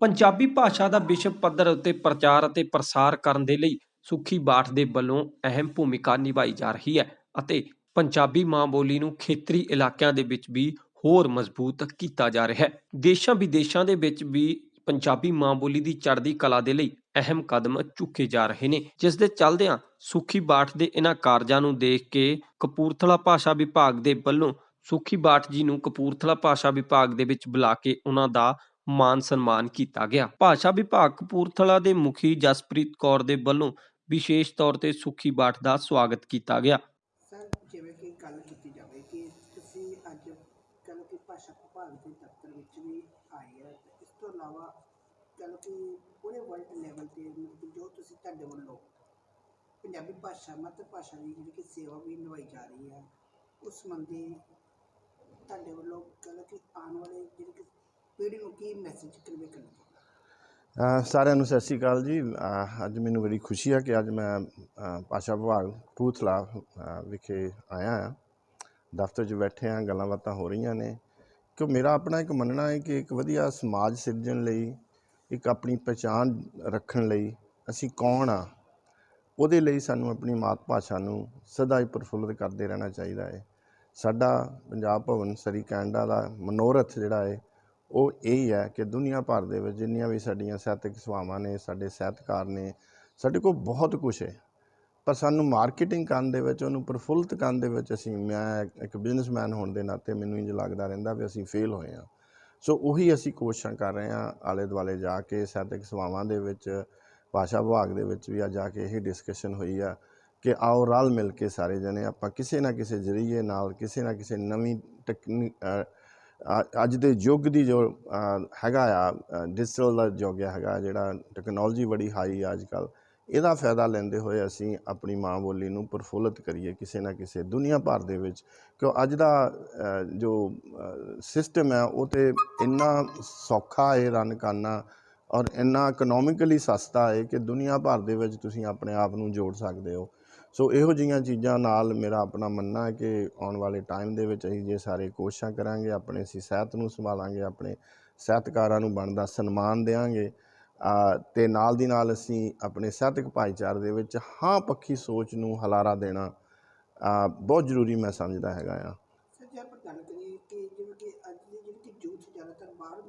ਪੰਜਾਬੀ ਭਾਸ਼ਾ ਦਾ ਵਿਸ਼ਵ ਪੱਧਰ ਉੱਤੇ ਪ੍ਰਚਾਰ ਅਤੇ ਪ੍ਰਸਾਰ ਕਰਨ ਦੇ ਲਈ ਸੁਖੀ ਬਾਠ ਦੇ ਵੱਲੋਂ ਅਹਿਮ ਭੂਮਿਕਾ ਨਿਭਾਈ ਜਾ ਰਹੀ ਹੈ ਅਤੇ ਪੰਜਾਬੀ ਮਾਂ ਬੋਲੀ ਨੂੰ ਖੇਤਰੀ ਇਲਾਕਿਆਂ ਦੇ ਵਿੱਚ ਵੀ ਹੋਰ ਮਜ਼ਬੂਤ ਕੀਤਾ ਜਾ ਰਿਹਾ ਹੈ। ਦੇਸ਼ਾਂ ਵਿਦੇਸ਼ਾਂ ਦੇ ਵਿੱਚ ਵੀ ਪੰਜਾਬੀ ਮਾਂ ਬੋਲੀ ਦੀ ਚੜ੍ਹਦੀ ਕਲਾ ਦੇ ਲਈ ਅਹਿਮ ਕਦਮ ਚੁੱਕੇ ਜਾ ਰਹੇ ਨੇ, ਜਿਸ ਦੇ ਚੱਲਦਿਆਂ ਸੁਖੀ ਬਾਠ ਦੇ ਇਹਨਾਂ ਕਾਰਜਾਂ ਨੂੰ ਦੇਖ ਕੇ ਕਪੂਰਥਲਾ ਭਾਸ਼ਾ ਵਿਭਾਗ ਦੇ ਵੱਲੋਂ ਸੁਖੀ ਬਾਠ ਜੀ ਨੂੰ ਕਪੂਰਥਲਾ ਭਾਸ਼ਾ ਵਿਭਾਗ ਦੇ ਵਿੱਚ ਬੁਲਾ ਕੇ ਉਹਨਾਂ ਦਾ ਮਾਨ ਸਨਮਾਨ ਕੀਤਾ ਗਿਆ। ਭਾਸ਼ਾ ਵਿਭਾਗ ਕਪੂਰਥਲਾ ਦੇ ਮੁਖੀ ਜਸਪ੍ਰੀਤ ਕੌਰ ਦੇ ਵੱਲੋਂ ਵਿਸ਼ੇਸ਼ ਤੌਰ ਤੇ ਸੁਖੀ ਬਾਠ ਦਾ ਸਵਾਗਤ ਕੀਤਾ ਗਿਆ। ਸਰ, ਜਿਵੇਂ ਕਿ ਗੱਲ ਕੀਤੀ ਜਾਵੇ ਕਿ ਤੁਸੀਂ ਅੱਜ ਕਹਿ ਕਿ ਭਾਸ਼ਾ ਵਿਭਾਗ ਦੇ ਦਫ਼ਤਰ ਵਿੱਚ ਵੀ ਆਏ ਹੈ ਇਸ ਤੋਂ ਇਲਾਵਾ ਕਹਿ ਕਿ ਪੂਰੇ ਵਰਲਡ ਲੈਵਲ ਤੇ ਜੋ ਤੁਸੀਂ ਤੁਹਾਡੇ ਵੱਲੋਂ ਪੰਜਾਬੀ ਭਾਸ਼ਾ ਮਾਤਰ ਭਾਸ਼ਾ ਦੀ ਜਿਹੜੀ ਕਿ ਸੇਵਾ ਵੀ ਨਿਭਾਈ ਜਾ ਰਹੀ ਹੈ ਉਸ ਸੰਬੰਧੀ ਤੁਹਾਡੇ ਵੱਲੋਂ ਕਹਿ ਕਿ ਆਉਣ ਵਾਲੇ ਜਿਹੜੀ ਕਿ ਪੀੜ੍ਹੀ ਨੂੰ ਕੀ ਮੈਸੇਜ ਕਨਵੇ ਕਰਨਾ ਚਾਹੁੰਦੇ? ਅ, ਸਾਰਿਆਂ ਨੂੰ ਸਤਿ ਸ਼੍ਰੀ ਅਕਾਲ ਜੀ। ਅ, ਅੱਜ ਮੈਨੂੰ ਬੜੀ ਖੁਸ਼ੀ ਹੈ ਕਿ ਅੱਜ ਮੈਂ ਅ, ਭਾਸ਼ਾ ਵਿਭਾਗ ਕਪੂਰਥਲਾ ਅ, ਵਿਖੇ ਆਇਆ ਹਾਂ। ਦਫ਼ਤਰ 'ਚ ਬੈਠੇ ਹਾਂ ਗੱਲਾਂ ਬਾਤਾਂ ਹੋ ਰਹੀਆਂ ਨੇ। ਕਿ ਮੇਰਾ ਆਪਣਾ ਇੱਕ ਮੰਨਣਾ ਹੈ ਕਿ ਇੱਕ ਵਧੀਆ ਸਮਾਜ ਸਿਰਜਣ ਲਈ ਇੱਕ ਆਪਣੀ ਪਛਾਣ ਰੱਖਣ ਲਈ ਅਸੀਂ ਕੌਣ ਆ? ਉਹਦੇ ਲਈ ਸਾਨੂੰ ਆਪਣੀ ਮਾਤ ਭਾਸ਼ਾ ਨੂੰ ਸਦਾ ਹੀ ਪ੍ਰਫੁੱਲਤ ਕਰਦੇ ਰਹਿਣਾ ਚਾਹੀਦਾ ਹੈ। ਸਾਡਾ ਪੰਜਾਬ ਭਵਨ ਸਰੀ ਕੈਨੇਡਾ ਦਾ ਮਨੋਰਥ ਜਿਹੜਾ ਹੈ ਉਹ ਇਹ ਹੈ ਕਿ ਦੁਨੀਆ ਭਰ ਦੇ ਵਿੱਚ ਜਿੰਨੀਆਂ ਵੀ ਸਾਡੀਆਂ ਸਾਹਿਤਕ ਸੇਵਾਵਾਂ ਨੇ, ਸਾਡੇ ਸਾਹਿਤਕਾਰ ਨੇ, ਸਾਡੇ ਕੋਲ ਬਹੁਤ ਕੁਝ ਹੈ। ਪਰ ਸਾਨੂੰ ਮਾਰਕੀਟਿੰਗ ਕਰਨ ਦੇ ਵਿੱਚ, ਉਹਨੂੰ ਪ੍ਰਫੁੱਲਤ ਕਰਨ ਦੇ ਵਿੱਚ ਅਸੀਂ, ਮੈਂ ਇੱਕ ਬਿਜ਼ਨਸਮੈਨ ਹੋਣ ਦੇ ਨਾਤੇ ਮੈਨੂੰ ਇੰਜ ਲੱਗਦਾ ਰਹਿੰਦਾ ਵੀ ਅਸੀਂ ਫੇਲ ਹੋਏ ਹਾਂ। ਸੋ ਉਹੀ ਅਸੀਂ ਕੋਸ਼ਿਸ਼ਾਂ ਕਰ ਰਹੇ ਹਾਂ ਆਲੇ ਦੁਆਲੇ ਜਾ ਕੇ ਸਾਹਿਤਕ ਸੇਵਾਵਾਂ ਦੇ ਵਿੱਚ, ਭਾਸ਼ਾ ਵਿਭਾਗ ਦੇ ਵਿੱਚ ਵੀ ਆ ਜਾ ਕੇ ਇਹ ਡਿਸਕਸ਼ਨ ਹੋਈ ਆ ਕਿ ਆਓ ਰਲ ਮਿਲ ਕੇ ਸਾਰੇ ਜਣੇ ਆਪਾਂ ਕਿਸੇ ਨਾ ਕਿਸੇ ਜ਼ਰੀਏ ਨਾਲ, ਕਿਸੇ ਨਾ ਕਿਸੇ ਨਵੀਂ ਟੈਕਨੀਕ ਅੱਜ ਦੇ ਯੁੱਗ ਦੀ ਜੋ ਹੈਗਾ ਆ ਡਿਜੀਟਲ ਦਾ ਯੁੱਗ ਹੈਗਾ, ਜਿਹੜਾ ਟੈਕਨੋਲੋਜੀ ਬੜੀ ਹਾਈ ਆ ਅੱਜ ਕੱਲ ਇਹਦਾ ਫਾਇਦਾ ਲੈਂਦੇ ਹੋਏ ਅਸੀਂ ਆਪਣੀ ਮਾਂ ਬੋਲੀ ਨੂੰ ਪ੍ਰਫੁੱਲਤ ਕਰੀਏ ਕਿਸੇ ਨਾ ਕਿਸੇ ਦੁਨੀਆ ਭਰ ਦੇ ਵਿੱਚ, ਕਿਉਂ ਅੱਜ ਦਾ ਜੋ ਸਿਸਟਮ ਹੈ ਉਹ ਤੇ ਇੰਨਾ ਸੌਖਾ ਹੈ ਰਨ ਕਰਨਾ ਔਰ ਇੰਨਾ ਇਕਨੋਮਿਕਲੀ ਸਸਤਾ ਹੈ ਕਿ ਦੁਨੀਆ ਭਰ ਦੇ ਵਿੱਚ ਤੁਸੀਂ ਆਪਣੇ ਆਪ ਨੂੰ ਜੋੜ ਸਕਦੇ ਹੋ। ਸੋ ਇਹੋ ਜਿਹੀਆਂ ਚੀਜ਼ਾਂ ਨਾਲ ਮੇਰਾ ਆਪਣਾ ਮੰਨਣਾ ਹੈ ਕਿ ਆਉਣ ਵਾਲੇ ਟਾਈਮ ਦੇ ਵਿੱਚ ਅਸੀਂ ਜੇ ਸਾਰੇ ਕੋਸ਼ਿਸ਼ਾਂ ਕਰਾਂਗੇ ਆਪਣੇ ਅਸੀਂ ਸਿਹਤ ਨੂੰ ਸੰਭਾਲਾਂਗੇ ਆਪਣੇ ਸਾਹਿਤਕਾਰਾਂ ਨੂੰ ਬਣਦਾ ਸਨਮਾਨ ਦੇਵਾਂਗੇ ਅ, ਤੇ ਨਾਲ ਦੀ ਨਾਲ ਅਸੀਂ ਆਪਣੇ ਸਾਹਿਤਕ ਭਾਈਚਾਰੇ ਦੇ ਵਿੱਚ ਹਾਂ ਪੱਖੀ ਸੋਚ ਨੂੰ ਹਲਾਰਾ ਦੇਣਾ ਬਹੁਤ ਜ਼ਰੂਰੀ ਮੈਂ ਸਮਝਦਾ ਹੈਗਾ ਆ ਸਰ ਜੇ ਆਪਾਂ ਗੱਲ ਕਰੀਏ ਕਿ ਜਿਵੇਂ ਕਿ ਅੱਜ ਦੀ ਜਿਹੜੀ ਕਿ ਯੂਥ ਜ਼ਿਆਦਾਤਰ ਬਾਹਰ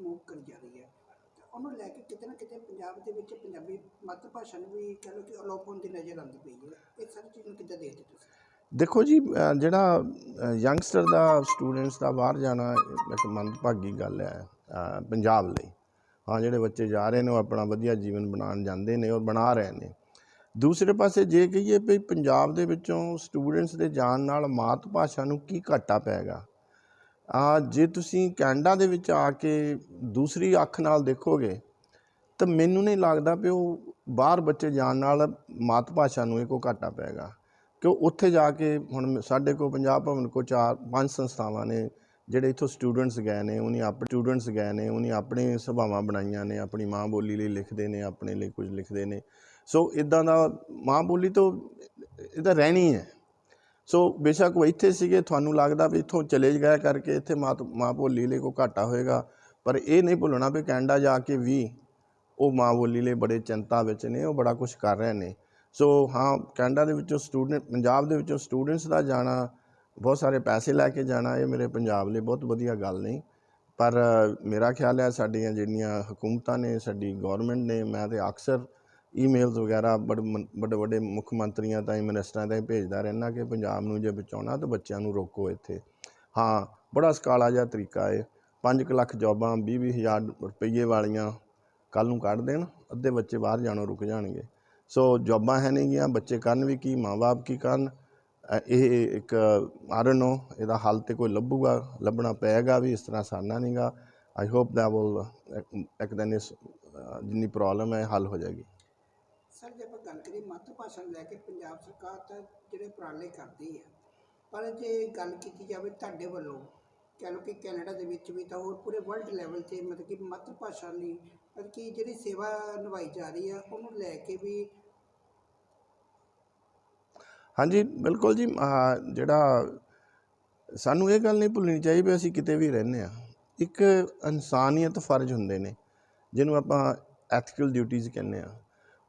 ਮੂਵ ਕਰੀ ਜਾ ਰਹੀ ਹੈ ਤੇ ਉਹਨੂੰ ਲੈ ਕੇ ਕਿਤੇ ਨਾ ਕਿਤੇ ਪੰਜਾਬ ਦੇ ਵਿੱਚ ਪੰਜਾਬੀ ਮਾਤਰ ਭਾਸ਼ਾ ਨੂੰ ਵੀ ਕਹਿ ਲਓ ਕਿ ਅਲੋਪ ਹੋਣ ਨਜ਼ਰ ਆਉਂਦੀ ਪਈ ਹੈ। ਇਹ ਸਾਰੀ ਚੀਜ਼ ਨੂੰ ਕਿੱਦਾਂ ਦੇਖਦੇ ਤੁਸੀਂ? ਦੇਖੋ ਜੀ ਜਿਹੜਾ ਯੰਗਸਟਰ ਦਾ ਸਟੂਡੈਂਟਸ ਦਾ ਬਾਹਰ ਜਾਣਾ ਇੱਕ ਮੰਦਭਾਗੀ ਗੱਲ ਹੈ ਪੰਜਾਬ ਲਈ। ਹਾਂ, ਜਿਹੜੇ ਬੱਚੇ ਜਾ ਰਹੇ ਨੇ, ਉਹ ਆਪਣਾ ਵਧੀਆ ਜੀਵਨ ਬਣਾਉਣ ਜਾਂਦੇ ਨੇ ਔਰ ਬਣਾ ਰਹੇ ਨੇ। ਦੂਸਰੇ ਪਾਸੇ ਜੇ ਕਹੀਏ ਵੀ ਪੰਜਾਬ ਦੇ ਵਿੱਚੋਂ ਸਟੂਡੈਂਟਸ ਦੇ ਜਾਣ ਨਾਲ ਮਾਤ ਭਾਸ਼ਾ ਨੂੰ ਕੀ ਘਾਟਾ ਪਏਗਾ ਆ ਜੇ ਤੁਸੀਂ ਕੈਨੇਡਾ ਦੇ ਵਿੱਚ ਆ ਕੇ ਦੂਸਰੀ ਅੱਖ ਨਾਲ ਦੇਖੋਗੇ, ਤਾਂ ਮੈਨੂੰ ਨਹੀਂ ਲੱਗਦਾ ਵੀ ਉਹ ਬਾਹਰ ਬੱਚੇ ਜਾਣ ਨਾਲ ਮਾਤ ਭਾਸ਼ਾ ਨੂੰ ਇਹ ਕੋ ਘਾਟਾ ਪਏਗਾ। ਕਿ ਉੱਥੇ ਜਾ ਕੇ ਹੁਣ ਸਾਡੇ ਕੋਲ ਪੰਜਾਬ ਭਵਨ ਕੋ ਚਾਰ ਪੰਜ ਸੰਸਥਾਵਾਂ ਨੇ, ਜਿਹੜੇ ਇਥੋਂ ਸਟੂਡੈਂਟਸ ਗਏ ਨੇ, ਉਹਨੇ ਆਪਣੇ ਸਟੂਡੈਂਟਸ ਗਏ ਨੇ, ਉਹਨੇ ਆਪਣੇ ਸੁਭਾਵਾਂ ਬਣਾਈਆਂ ਨੇ, ਆਪਣੀ ਮਾਂ ਬੋਲੀ ਲਈ ਲਿਖਦੇ ਨੇ, ਆਪਣੇ ਲਈ ਕੁਝ ਲਿਖਦੇ ਨੇ। ਸੋ ਇਦਾਂ ਦਾ ਮਾਂ ਬੋਲੀ ਤੋਂ ਇਹ ਤਾਂ ਰਹਿਣੀ ਹੈ। ਸੋ ਬੇਸ਼ੱਕ ਉਹ ਇੱਥੇ ਸੀਗੇ, ਤੁਹਾਨੂੰ ਲੱਗਦਾ ਵੀ ਇੱਥੋਂ ਚਲੇ ਗਏ ਕਰਕੇ ਇੱਥੇ ਮਾਂ ਮਾਂ ਬੋਲੀ ਲਈ ਕੋ ਘਾਟਾ ਹੋਏਗਾ। ਪਰ ਇਹ ਨਹੀਂ ਭੁੱਲਣਾ ਵੀ ਕੈਨੇਡਾ ਜਾ ਕੇ ਵੀ ਉਹ ਮਾਂ ਬੋਲੀ ਲਈ ਬੜੇ ਚਿੰਤਾ ਵਿੱਚ ਨੇ, ਉਹ ਬੜਾ ਕੁਝ ਕਰ ਰਹੇ ਨੇ। ਸੋ ਹਾਂ, ਕੈਨੇਡਾ ਦੇ ਵਿੱਚੋਂ ਸਟੂਡੈਂਟ ਪੰਜਾਬ ਦੇ ਵਿੱਚੋਂ ਸਟੂਡੈਂਟਸ ਦਾ ਜਾਣਾ, ਬਹੁਤ ਸਾਰੇ ਪੈਸੇ ਲੈ ਕੇ ਜਾਣਾ, ਇਹ ਮੇਰੇ ਪੰਜਾਬ ਲਈ ਬਹੁਤ ਵਧੀਆ ਗੱਲ ਨਹੀਂ। ਪਰ ਮੇਰਾ ਖਿਆਲ ਹੈ ਸਾਡੀਆਂ ਜਿਹੜੀਆਂ ਹਕੂਮਤਾਂ ਨੇ, ਸਾਡੀ ਗਵਰਨਮੈਂਟ ਨੇ, ਮੈਂ ਤੇ ਅਕਸਰ ਈਮੇਲਸ ਵਗੈਰਾ ਬੜੇ ਵੱਡੇ ਵੱਡੇ ਮੁੱਖ ਮੰਤਰੀਆਂ ਤਾਈਂ ਮਿਨਿਸਟਰਾਂ ਤਾਈਂ ਭੇਜਦਾ ਰਹਿਣਾ ਕਿ ਪੰਜਾਬ ਨੂੰ ਜੇ ਬਚਾਉਣਾ ਤਾਂ ਬੱਚਿਆਂ ਨੂੰ ਰੋਕੋ ਇੱਥੇ। ਹਾਂ, ਬੜਾ ਸਕਾਲਾ ਜਿਹਾ ਤਰੀਕਾ ਹੈ 5 ਲੱਖ ਜੌਬਾਂ 20 ਵੀਹ ਹਜ਼ਾਰ ਰੁਪਈਏ ਵਾਲੀਆਂ ਕੱਲ ਨੂੰ ਕੱਢ ਦੇਣ, ਅੱਧੇ ਬੱਚੇ ਬਾਹਰ ਜਾਣੋਂ ਰੁਕ ਜਾਣਗੇ। ਸੋ ਜੌਬਾਂ ਹੈ ਨਹੀਂ ਗੀਆਂ, ਬੱਚੇ ਕਰਨ ਵੀ ਕੀ, ਮਾਂ-ਬਾਪ ਕੀ ਕਰਨ ਇਹ ਇੱਕ ਆਰਨ ਨੋ ਇਹਦਾ ਹੱਲ ਤੇ ਕੋਈ ਲੱਭੂਗਾ, ਲੱਭਣਾ ਪਏਗਾ ਵੀ, ਇਸ ਤਰ੍ਹਾਂ ਸਾਨਾ ਨਹੀਂਗਾ ਆਈ ਹੋਪ ਦਾ will, ਇੱਕ ਦਿਨ ਇਸ ਜਿੰਨੀ ਪ੍ਰੋਬਲਮ ਹੈ, ਹੱਲ ਹੋ ਜਾਏਗੀ। ਸਰ ਜੇ ਆਪਾਂ ਗੱਲ ਕਰੀਏ ਮਾਤਰ ਭਾਸ਼ਾ ਨੂੰ ਲੈ ਕੇ ਪੰਜਾਬ ਸਰਕਾਰ ਤਾਂ ਜਿਹੜੇ ਉਪਰਾਲੇ ਕਰਦੀ ਹੈ ਪਰ ਜੇ ਗੱਲ ਕੀਤੀ ਜਾਵੇ ਤੁਹਾਡੇ ਵੱਲੋਂ, ਕਹਿ ਲਓ ਕਿ ਕੈਨੇਡਾ ਦੇ ਵਿੱਚ ਵੀ ਤਾਂ ਹੋਰ ਪੂਰੇ ਵਰਲਡ ਲੈਵਲ ਤੇ ਮਤਲਬ ਕਿ ਮਾਤਰ ਭਾਸ਼ਾ ਲਈ ਮਤਲਬ ਕਿ ਜਿਹੜੀ ਸੇਵਾ ਨਿਭਾਈ ਜਾ ਰਹੀ ਹੈ ਉਹਨੂੰ ਲੈ ਕੇ ਵੀ ਹਾਂਜੀ, ਬਿਲਕੁਲ ਜੀ ਜਿਹੜਾ ਸਾਨੂੰ ਇਹ ਗੱਲ ਨਹੀਂ ਭੁੱਲਣੀ ਚਾਹੀਦੀ ਵੀ ਅਸੀਂ ਕਿਤੇ ਵੀ ਰਹਿੰਦੇ ਆ। ਇੱਕ ਇਨਸਾਨੀਅਤ ਫਰਜ਼ ਹੁੰਦੇ ਨੇ, ਜਿਹਨੂੰ ਆਪਾਂ ਐਥੀਕਲ ਡਿਊਟੀਆਂ ਕਹਿੰਦੇ ਆ।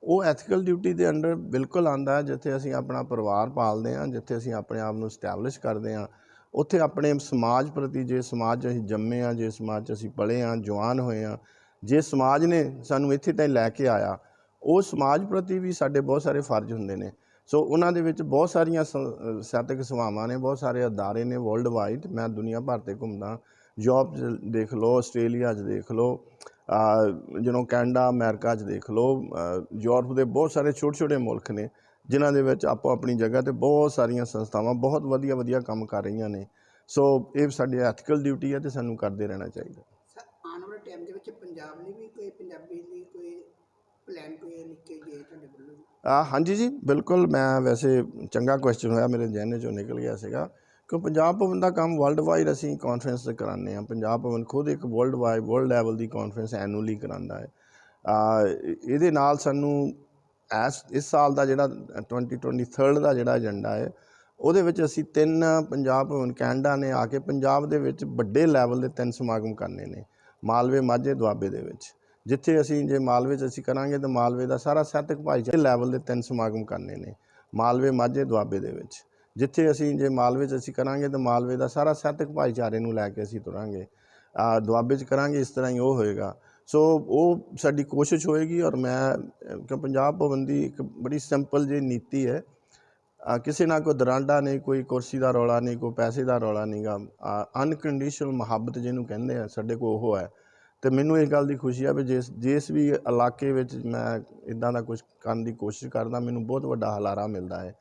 ਉਹ ਐਥੀਕਲ ਡਿਊਟੀ ਦੇ ਅੰਡਰ ਬਿਲਕੁਲ ਆਂਦਾ ਜਿੱਥੇ ਅਸੀਂ ਆਪਣਾ ਪਰਿਵਾਰ ਪਾਲਦੇ ਹਾਂ, ਜਿੱਥੇ ਅਸੀਂ ਆਪਣੇ ਆਪ ਨੂੰ ਸਟੈਬਲਿਸ਼ ਕਰਦੇ ਹਾਂ। ਉੱਥੇ ਆਪਣੇ ਸਮਾਜ ਪ੍ਰਤੀ ਜੇ ਸਮਾਜ 'ਚ ਅਸੀਂ ਜੰਮੇ ਆ ਜੇ ਸਮਾਜ 'ਚ ਅਸੀਂ ਪਲੇ ਆ ਜਵਾਨ ਹੋਏ ਆ ਜੇ ਸਮਾਜ ਨੇ ਸਾਨੂੰ ਇੱਥੇ ਤਾਈਂ ਲੈ ਕੇ ਆਇਆ, ਉਹ ਸਮਾਜ ਪ੍ਰਤੀ ਵੀ ਸਾਡੇ ਬਹੁਤ ਸਾਰੇ ਫਰਜ਼ ਹੁੰਦੇ ਨੇ। ਸੋ ਉਹਨਾਂ ਦੇ ਵਿੱਚ ਬਹੁਤ ਸਾਰੀਆਂ ਸ- ਸਾਹਿਤਕ ਸੇਵਾਵਾਂ ਨੇ, ਬਹੁਤ ਸਾਰੇ ਅਦਾਰੇ ਨੇ ਵਰਲਡ ਵਾਈਡ ਮੈਂ ਦੁਨੀਆ ਭਰ ਤੇ ਘੁੰਮਦਾ ਯੂਰਪ 'ਚ ਦੇਖ ਲਓ ਆਸਟ੍ਰੇਲੀਆ 'ਚ ਦੇਖ ਲਓ ਜਿਹਨੂੰ ਕੈਨੇਡਾ ਅਮਰੀਕਾ 'ਚ ਦੇਖ ਲਓ ਯੂਰਪ ਦੇ ਬਹੁਤ ਸਾਰੇ ਛੋਟੇ ਛੋਟੇ ਮੁਲਕ ਨੇ ਜਿਨ੍ਹਾਂ ਦੇ ਵਿੱਚ ਆਪੋ ਆਪਣੀ ਜਗ੍ਹਾ ਤੇ ਬਹੁਤ ਸਾਰੀਆਂ ਸੰਸਥਾਵਾਂ ਬਹੁਤ ਵਧੀਆ ਵਧੀਆ ਕੰਮ ਕਰ ਰਹੀਆਂ ਨੇ। ਸੋ ਇਹ ਸਾਡੀ ਐਥੀਕਲ ਡਿਊਟੀ ਹੈ ਤੇ ਸਾਨੂੰ ਕਰਦੇ ਰਹਿਣਾ ਚਾਹੀਦਾ। ਸਰ ਆਉਣ ਵਾਲੇ ਟਾਈਮ ਦੇ ਵਿੱਚ ਪੰਜਾਬ ਲਈ ਵੀ ਕੋਈ ਪੰਜਾਬੀ ਲਈ ਕੋਈ ਪਲਾਨ ਕੋਈ ਲਿਖੇ ਗਏ ਤੁਹਾਡੇ ਵੱਲੋਂ? ਆ ਹਾਂਜੀ ਜੀ ਬਿਲਕੁਲ ਮੈਂ ਵੈਸੇ ਚੰਗਾ ਕੁਐਸਚਨ ਹੋਇਆ ਮੇਰੇ ਜ਼ਿਹਨ ਚੋਂ ਨਿਕਲ ਗਿਆ ਸੀਗਾ। ਕਿ ਪੰਜਾਬ ਭਵਨ ਦਾ ਕੰਮ ਵਰਲਡ ਵਾਈਡ ਅਸੀਂ ਕਾਨਫਰੰਸ 'ਤੇ ਕਰਾਉਂਦੇ ਆ ਪੰਜਾਬ ਭਵਨ ਖੁਦ ਇੱਕ ਵਰਲਡ ਵਾਈਡ ਵਰਲਡ ਲੈਵਲ ਦੀ ਕਾਨਫਰੰਸ ਐਨੂਅਲੀ ਕਰਾਉਂਦਾ ਹੈ। ਇਹਦੇ ਨਾਲ ਸਾਨੂੰ ਐਸ, ਇਸ ਸਾਲ ਦਾ ਜਿਹੜਾ 2023 ਦਾ ਜਿਹੜਾ ਏਜੰਡਾ ਹੈ, ਉਹਦੇ ਵਿੱਚ ਅਸੀਂ ਤਿੰਨ ਪੰਜਾਬ ਭਵਨ ਕੈਨੇਡਾ ਨੇ ਆ ਕੇ ਪੰਜਾਬ ਦੇ ਵਿੱਚ ਵੱਡੇ ਲੈਵਲ ਦੇ ਤਿੰਨ ਸਮਾਗਮ ਕਰਨੇ ਨੇ, ਮਾਲਵੇ, ਮਾਝੇ, ਦੁਆਬੇ ਦੇ ਵਿੱਚ। ਜਿੱਥੇ ਅਸੀਂ ਜੇ ਮਾਲਵੇ 'ਚ ਅਸੀਂ ਕਰਾਂਗੇ ਤਾਂ ਮਾਲਵੇ ਦਾ ਸਾਰਾ ਸਾਹਿਤਕ ਭਾਈਚਾਰੇ ਲੈਵਲ ਦੇ ਤਿੰਨ ਸਮਾਗਮ ਕਰਨੇ ਨੇ, ਮਾਲਵੇ, ਮਾਝੇ, ਦੁਆਬੇ ਦੇ ਵਿੱਚ। ਜਿੱਥੇ ਅਸੀਂ ਜੇ ਮਾਲਵੇ 'ਚ ਅਸੀਂ ਕਰਾਂਗੇ ਤਾਂ ਮਾਲਵੇ ਦਾ ਸਾਰਾ ਸਾਹਿਤਕ ਭਾਈਚਾਰੇ ਨੂੰ ਲੈ ਕੇ ਅਸੀਂ ਤੁਰਾਂਗੇ। ਆ ਦੁਆਬੇ 'ਚ ਕਰਾਂਗੇ ਇਸ ਤਰ੍ਹਾਂ ਹੀ ਉਹ ਹੋਏਗਾ। ਸੋ ਉਹ ਸਾਡੀ ਕੋਸ਼ਿਸ਼ ਹੋਏਗੀ ਔਰ ਮੈਂ ਅ, ਕਿ ਪੰਜਾਬ ਭਵਨ ਦੀ ਇੱਕ ਬੜੀ ਸਿੰਪਲ ਜਿਹੀ ਨੀਤੀ ਹੈ। ਕਿਸੇ ਨਾਲ ਕੋਈ ਦਰਾਂਡਾ ਨਹੀਂ ਕੋਈ ਕੁਰਸੀ ਦਾ ਰੌਲਾ ਨਹੀਂ ਕੋਈ ਪੈਸੇ ਦਾ ਰੌਲਾ ਨਹੀਂਗਾ। ਅਨਕੰਡੀਸ਼ਨਲ ਮੁਹੱਬਤ ਜਿਹਨੂੰ ਕਹਿੰਦੇ ਆ ਸਾਡੇ ਕੋਲ ਉਹ ਹੈ। ਤੇ ਮੈਨੂੰ ਇਸ ਗੱਲ ਦੀ ਖੁਸ਼ੀ ਆ ਵੀ ਜਿਸ ਜਿਸ ਵੀ ਇਲਾਕੇ ਵਿੱਚ ਮੈਂ ਇਦਾਂ ਦਾ ਕੁਝ ਕਰਨ ਦੀ ਕੋਸ਼ਿਸ਼ ਕਰਦਾ ਮੈਨੂੰ ਬਹੁਤ ਵੱਡਾ ਹਲਾਰਾ ਮਿਲਦਾ ਹੈ।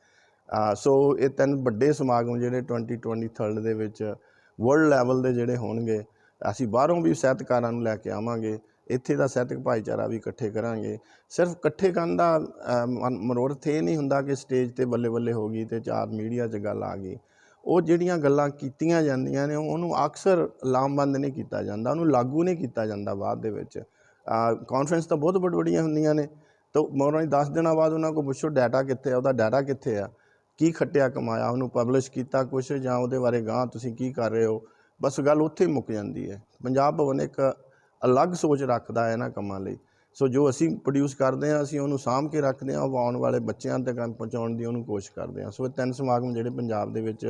ਸੋ ਇਹ ਤਿੰਨ ਵੱਡੇ ਸਮਾਗਮ ਜਿਹੜੇ 2023 ਦੇ ਵਿੱਚ ਵਰਲਡ ਲੈਵਲ ਦੇ ਜਿਹੜੇ ਹੋਣਗੇ, ਅਸੀਂ ਬਾਹਰੋਂ ਵੀ ਸਾਹਿਤਕਾਰਾਂ ਨੂੰ ਲੈ ਕੇ ਆਵਾਂਗੇ, ਇੱਥੇ ਦਾ ਸਾਹਿਤਕ ਭਾਈਚਾਰਾ ਵੀ ਇਕੱਠੇ ਕਰਾਂਗੇ। ਸਿਰਫ ਇਕੱਠੇ ਕਰਨ ਦਾ ਮਨ- ਮਨੋਰਥ ਇਹ ਨਹੀਂ ਹੁੰਦਾ ਕਿ ਸਟੇਜ ਤੇ ਬੱਲੇ ਬੱਲੇ ਹੋ ਗਈ ਤੇ ਚਾਰ ਮੀਡੀਆ 'ਚ ਗੱਲ ਆ ਗਈ। ਉਹ ਜਿਹੜੀਆਂ ਗੱਲਾਂ ਕੀਤੀਆਂ ਜਾਂਦੀਆਂ ਨੇ, ਉਹਨੂੰ ਅਕਸਰ ਲਾਮਬੰਦ ਨਹੀਂ ਕੀਤਾ ਜਾਂਦਾ, ਉਹਨੂੰ ਲਾਗੂ ਨਹੀਂ ਕੀਤਾ ਜਾਂਦਾ ਬਾਅਦ ਦੇ ਵਿੱਚ। ਕਾਨਫਰੰਸ ਤਾਂ ਬਹੁਤ ਵੱਡ ਵੱਡੀਆਂ ਹੁੰਦੀਆਂ ਨੇ, ਤਾਂ ਮੋਰਾਂ ਹੀ 10 ਦਿਨਾਂ ਬਾਅਦ ਉਹਨਾਂ ਕੋਲ ਪੁੱਛੋ ਡਾਟਾ ਕਿੱਥੇ ਆ, ਉਹਦਾ ਡਾਟਾ ਕਿੱਥੇ ਆ? ਕੀ ਖੱਟਿਆ ਕਮਾਇਆ, ਉਹਨੂੰ ਪਬਲਿਸ਼ ਕੀਤਾ ਕੁਛ ਜਾਂ ਉਹਦੇ ਬਾਰੇ ਗਾਂ ਤੁਸੀਂ ਕੀ ਕਰ ਰਹੇ ਹੋ? ਬਸ ਗੱਲ ਉੱਥੇ ਹੀ ਮੁੱਕ ਜਾਂਦੀ ਹੈ। ਪੰਜਾਬ ਭਵਨ ਇੱਕ ਅਲੱਗ ਸੋਚ ਰੱਖਦਾ ਹੈ ਇਹਨਾਂ ਕੰਮਾਂ ਲਈ। ਸੋ ਜੋ ਅਸੀਂ ਪ੍ਰੋਡਿਊਸ ਕਰਦੇ ਹਾਂ, ਅਸੀਂ ਉਹਨੂੰ ਸਾਂਭ ਕੇ ਰੱਖਦੇ ਹਾਂ, ਉਹ ਆਉਣ ਵਾਲੇ ਬੱਚਿਆਂ ਤੱਕ ਪਹੁੰਚਾਉਣ ਦੀ ਉਹਨੂੰ ਕੋਸ਼ਿਸ਼ ਕਰਦੇ ਹਾਂ। ਸੋ ਇਹ ਤਿੰਨ ਸਮਾਗਮ ਜਿਹੜੇ ਪੰਜਾਬ ਦੇ ਵਿੱਚ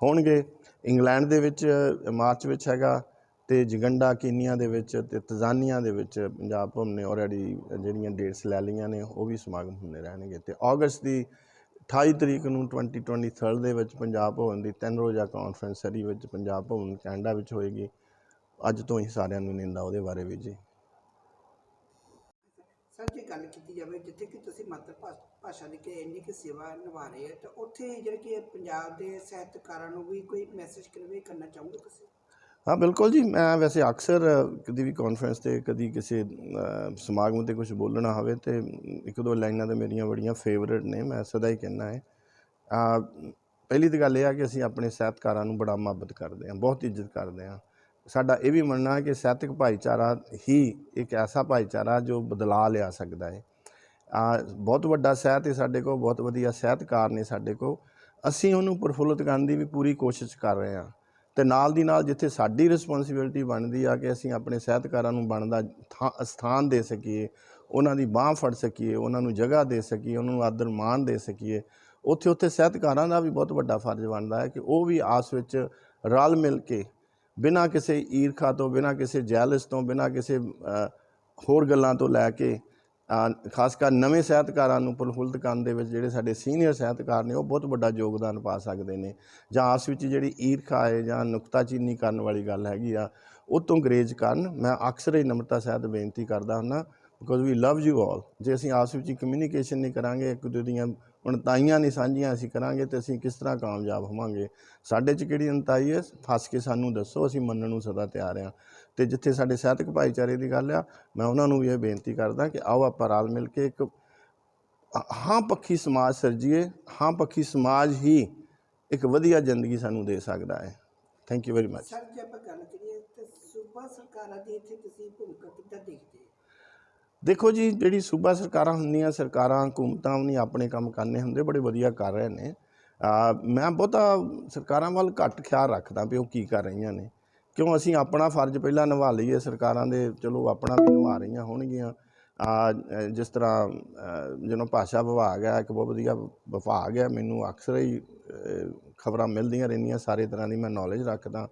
ਹੋਣਗੇ। ਇੰਗਲੈਂਡ ਦੇ ਵਿੱਚ ਮਾਰਚ ਵਿੱਚ ਹੈਗਾ ਤੇ ਜਗੰਡਾ ਕੀਨੀਆ ਦੇ ਵਿੱਚ ਤੇ ਤਜ਼ਾਨੀਆ ਦੇ ਵਿੱਚ ਪੰਜਾਬ ਭਵਨ ਨੇ ਆਲਰੇਡੀ ਜਿਹੜੀਆਂ ਡੇਟਸ ਲੈ ਲਈਆਂ ਨੇ, ਉਹ ਵੀ ਸਮਾਗਮ ਹੁੰਦੇ ਰਹਿਣਗੇ। ਤੇ ਅਗਸਤ ਦੀ 28 ਤਰੀਕ ਨੂੰ 2023 ਦੇ ਵਿੱਚ ਪੰਜਾਬ ਭਵਨ ਦੀ ਤਿੰਨ ਰੋਜ਼ਾ ਕਾਨਫਰੰਸ ਸਰੀ ਵਿੱਚ ਪੰਜਾਬ ਭਵਨ ਕੈਨੇਡਾ ਵਿੱਚ ਹੋਏਗੀ। ਅੱਜ ਤੋਂ ਹੀ ਸਾਰਿਆਂ ਨੂੰ ਨਿੰਦਾ ਉਹਦੇ ਬਾਰੇ ਵੀ ਜੀ। ਸਰ, ਜੇ ਗੱਲ ਕੀਤੀ ਜਾਵੇ, ਜਿੱਥੇ ਕਿ ਤੁਸੀਂ ਮਾਤਰ ਭਾਸ਼ਾ ਦੀ ਕਿ ਇੰਨੀ ਕਿ ਸੇਵਾ ਨਿਭਾ ਰਹੇ ਹੋ, ਤਾਂ ਉੱਥੇ ਜਿਹੜੇ ਕਿ ਪੰਜਾਬ ਦੇ ਸਾਹਿਤਕਾਰਾਂ ਨੂੰ ਵੀ ਕੋਈ ਮੈਸੇਜ ਕਨਵੇ ਕਰਨਾ ਚਾਹੋਗੇ ਤੁਸੀਂ? ਹਾਂ ਬਿਲਕੁਲ ਜੀ। ਮੈਂ ਵੈਸੇ ਅਕਸਰ ਅ, ਕਦੀ ਵੀ ਕਾਨਫਰੰਸ ਤੇ ਕਦੀ ਕਿਸੇ ਸਮਾਗਮ ਤੇ ਕੁਝ ਬੋਲਣਾ ਹੋਵੇ ਤੇ ਇੱਕ ਦੋ ਲਾਈਨਾਂ ਤਾਂ ਮੇਰੀਆਂ ਬੜੀਆਂ ਫੇਵਰੇਟ ਨੇ ਮੈਂ ਸਦਾ ਹੀ ਕਹਿੰਦਾ ਹੈ। ਅ, ਪਹਿਲੀ ਤਾਂ ਗੱਲ ਇਹ ਆ ਕਿ ਅਸੀਂ ਆਪਣੇ ਸਾਹਿਤਕਾਰਾਂ ਨੂੰ ਬੜਾ ਮੁਹੱਬਤ ਕਰਦੇ ਹਾਂ ਬਹੁਤ ਇੱਜ਼ਤ ਕਰਦੇ ਹਾਂ। ਸਾਡਾ ਇਹ ਵੀ ਮੰਨਣਾ ਹੈ ਕਿ ਸਾਹਿਤਕ ਭਾਈਚਾਰਾ ਹੀ ਇੱਕ ਐਸਾ ਭਾਈਚਾਰਾ ਜੋ ਬਦਲਾ ਲਿਆ ਸਕਦਾ ਹੈ। ਆ ਬਹੁਤ ਵੱਡਾ ਸਾਹਿਤ ਹੈ ਸਾਡੇ ਕੋਲ ਬਹੁਤ ਵਧੀਆ ਸਾਹਿਤਕਾਰ ਨੇ ਸਾਡੇ ਕੋਲ। ਅਸੀਂ ਉਹਨੂੰ ਪ੍ਰਫੁੱਲਤ ਕਰਨ ਦੀ ਵੀ ਪੂਰੀ ਕੋਸ਼ਿਸ਼ ਕਰ ਰਹੇ ਹਾਂ। ਤੇ ਨਾਲ ਦੀ ਨਾਲ ਜਿੱਥੇ ਸਾਡੀ ਰਿਸਪੌਂਸਿਬਿਲਟੀ ਬਣਦੀ ਆ ਕਿ ਅਸੀਂ ਆਪਣੇ ਸਾਹਿਤਕਾਰਾਂ ਨੂੰ ਬਣਦਾ ਥਾਂ- ਸਥਾਨ ਦੇ ਸਕੀਏ, ਉਹਨਾਂ ਦੀ ਬਾਹ ਫੜ ਸਕੀਏ, ਉਹਨਾਂ ਨੂੰ ਜਗ੍ਹਾ ਦੇ ਸਕੀਏ, ਉਹਨਾਂ ਨੂੰ ਆਦਰ ਮਾਣ ਦੇ ਸਕੀਏ ਉੱਥੇ ਉੱਥੇ ਸਾਹਿਤਕਾਰਾਂ ਦਾ ਵੀ ਬਹੁਤ ਵੱਡਾ ਫਰਜ਼ ਬਣਦਾ ਹੈ ਕਿ ਉਹ ਵੀ ਆਸ ਵਿੱਚ ਰਲ ਮਿਲ ਕੇ ਬਿਨਾਂ ਕਿਸੇ ਈਰਖਾ ਤੋਂ, ਬਿਨਾਂ ਕਿਸੇ ਜੈਲਸ ਤੋਂ, ਬਿਨਾਂ ਕਿਸੇ ਹੋਰ ਗੱਲਾਂ ਤੋਂ ਲੈ ਕੇ ਖਾਸ ਕਰ ਨਵੇਂ ਸਾਹਿਤਕਾਰਾਂ ਨੂੰ ਪ੍ਰਫੁੱਲਤ ਕਰਨ ਦੇ ਵਿੱਚ ਜਿਹੜੇ ਸਾਡੇ ਸੀਨੀਅਰ ਸਾਹਿਤਕਾਰ ਨੇ, ਉਹ ਬਹੁਤ ਵੱਡਾ ਯੋਗਦਾਨ ਪਾ ਸਕਦੇ ਨੇ। ਜਾਂ ਆਸ ਵਿੱਚ ਜਿਹੜੀ ਈਰਖਾ ਹੈ ਜਾਂ ਨੁਕਤਾਚੀਨੀ ਕਰਨ ਵਾਲੀ ਗੱਲ ਹੈਗੀ ਆ, ਉਹ ਤੋਂ ਗਰੇਜ ਕਰਨ। ਮੈਂ ਅਕਸਰ ਹੀ ਨਮਰਤਾ ਸਾਹਿਤ ਬੇਨਤੀ ਕਰਦਾ ਹੁੰਦਾ because we love you all ਜੇ ਅਸੀਂ ਆਪਸ ਵਿੱਚ ਕਮਿਊਨੀਕੇਸ਼ਨ ਨਹੀਂ ਕਰਾਂਗੇ ਇੱਕ ਦੂਜੇ ਦੀਆਂ ਉਣਤਾਈਆਂ ਨਹੀਂ ਸਾਂਝੀਆਂ ਅਸੀਂ ਕਰਾਂਗੇ ਤੇ ਅਸੀਂ ਕਿਸ ਤਰ੍ਹਾਂ ਕਾਮਯਾਬ ਹੋਵਾਂਗੇ? ਸਾਡੇ 'ਚ ਕਿਹੜੀ ਉਣਤਾਈ ਹੈ? ਫਸ ਕੇ ਸਾਨੂੰ ਦੱਸੋ, ਅਸੀਂ ਮੰਨਣ ਨੂੰ ਸਦਾ ਤਿਆਰ ਹਾਂ। ਤੇ ਜਿੱਥੇ ਸਾਡੇ ਸਾਹਿਤਕ ਭਾਈਚਾਰੇ ਦੀ ਗੱਲ ਆ, ਮੈਂ ਉਹਨਾਂ ਨੂੰ ਵੀ ਇਹ ਬੇਨਤੀ ਕਰਦਾ ਕਿ ਆਓ ਆਪਾਂ ਰਲ ਮਿਲ ਕੇ ਇੱਕ ਹਾਂ ਪੱਖੀ ਸਮਾਜ ਸਿਰਜੀਏ, ਹਾਂ ਪੱਖੀ ਸਮਾਜ ਹੀ ਇੱਕ ਵਧੀਆ ਜ਼ਿੰਦਗੀ ਸਾਨੂੰ ਦੇ ਸਕਦਾ ਹੈ। Thank you very much sir ਜੇ ਆਪਾਂ ਗੱਲ ਕਰੀਏ ਤਾਂ ਸੂਬਾ ਸਰਕਾਰਾਂ ਦੀ ਇੱਥੇ ਤੁਸੀਂ ਭੂਮਿਕਾ ਕਿੱਦਾਂ ਦੇਖਦੇ ਦੇਖੋ ਜੀ, ਜਿਹੜੀ ਸੂਬਾ ਸਰਕਾਰਾਂ ਹੁੰਦੀਆਂ, ਸਰਕਾਰਾਂ ਹਕੂਮਤਾਂ ਵੀ ਆਪਣੇ ਕੰਮ ਕਰਨੇ ਹੁੰਦੇ, ਬੜੇ ਵਧੀਆ ਕਰ ਰਹੇ ਨੇ। ਮੈਂ ਬਹੁਤਾ ਸਰਕਾਰਾਂ ਵੱਲ ਘੱਟ ਖਿਆਲ ਰੱਖਦਾ ਵੀ ਉਹ ਕੀ ਕਰ ਰਹੀਆਂ ਨੇ। ਕਿਉਂ ਅਸੀਂ ਆਪਣਾ ਫਰਜ਼ ਪਹਿਲਾਂ ਨਿਭਾ ਲਈਏ, ਸਰਕਾਰਾਂ ਦੇ ਚਲੋ ਆਪਣਾ ਵੀ ਨਿਭਾ ਰਹੀਆਂ ਹੋਣਗੀਆਂ। ਜਿਸ ਤਰ੍ਹਾਂ ਜਿਹਨੂੰ ਭਾਸ਼ਾ ਵਿਭਾਗ ਹੈ ਇੱਕ ਬਹੁਤ ਵਧੀਆ ਵਿਭਾਗ ਹੈ ਮੈਨੂੰ ਅਕਸਰ ਹੀ ਖਬਰਾਂ ਮਿਲਦੀਆਂ ਰਹਿੰਦੀਆਂ, ਸਾਰੇ ਤਰ੍ਹਾਂ ਦੀ ਮੈਂ ਨੌਲੇਜ ਰੱਖਦਾ।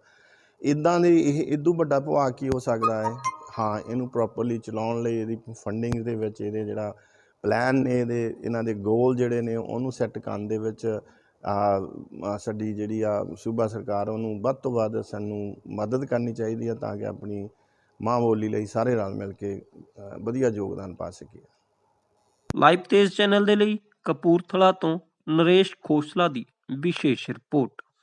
ਇਦਾਂ ਦੇ ਇਹ ਇਦੋਂ ਵੱਡਾ ਵਿਭਾਗ ਕੀ ਹੋ ਸਕਦਾ ਹੈ? ਹਾਂ, ਇਹਨੂੰ ਪ੍ਰੋਪਰਲੀ ਚਲਾਉਣ ਲਈ ਇਹਦੀ ਫੰਡਿੰਗ ਦੇ ਵਿੱਚ ਇਹਦੇ ਜਿਹੜਾ ਪਲਾਨ ਨੇ ਇਹਦੇ, ਇਹਨਾਂ ਦੇ ਗੋਲ ਜਿਹੜੇ ਨੇ ਉਹਨੂੰ ਸੈੱਟ ਕਰਨ ਦੇ ਵਿੱਚ ਸਾਡੀ ਜਿਹੜੀ ਆ ਸੂਬਾ ਸਰਕਾਰ ਉਹਨੂੰ ਵੱਧ ਤੋਂ ਵੱਧ ਸਾਨੂੰ ਮਦਦ ਕਰਨੀ ਚਾਹੀਦੀ ਹੈ ਤਾਂ ਕਿ ਆਪਣੀ ਮਾਂ ਬੋਲੀ ਲਈ ਸਾਰੇ ਰਲ ਮਿਲ ਕੇ ਵਧੀਆ ਯੋਗਦਾਨ ਪਾ ਸਕੀਏ। ਲਾਈਵ ਤੇਜ਼ ਚੈਨਲ ਦੇ ਲਈ ਕਪੂਰਥਲਾ ਤੋਂ ਨਰੇਸ਼ ਖੋਸਲਾ ਦੀ ਵਿਸ਼ੇਸ਼ ਰਿਪੋਰਟ।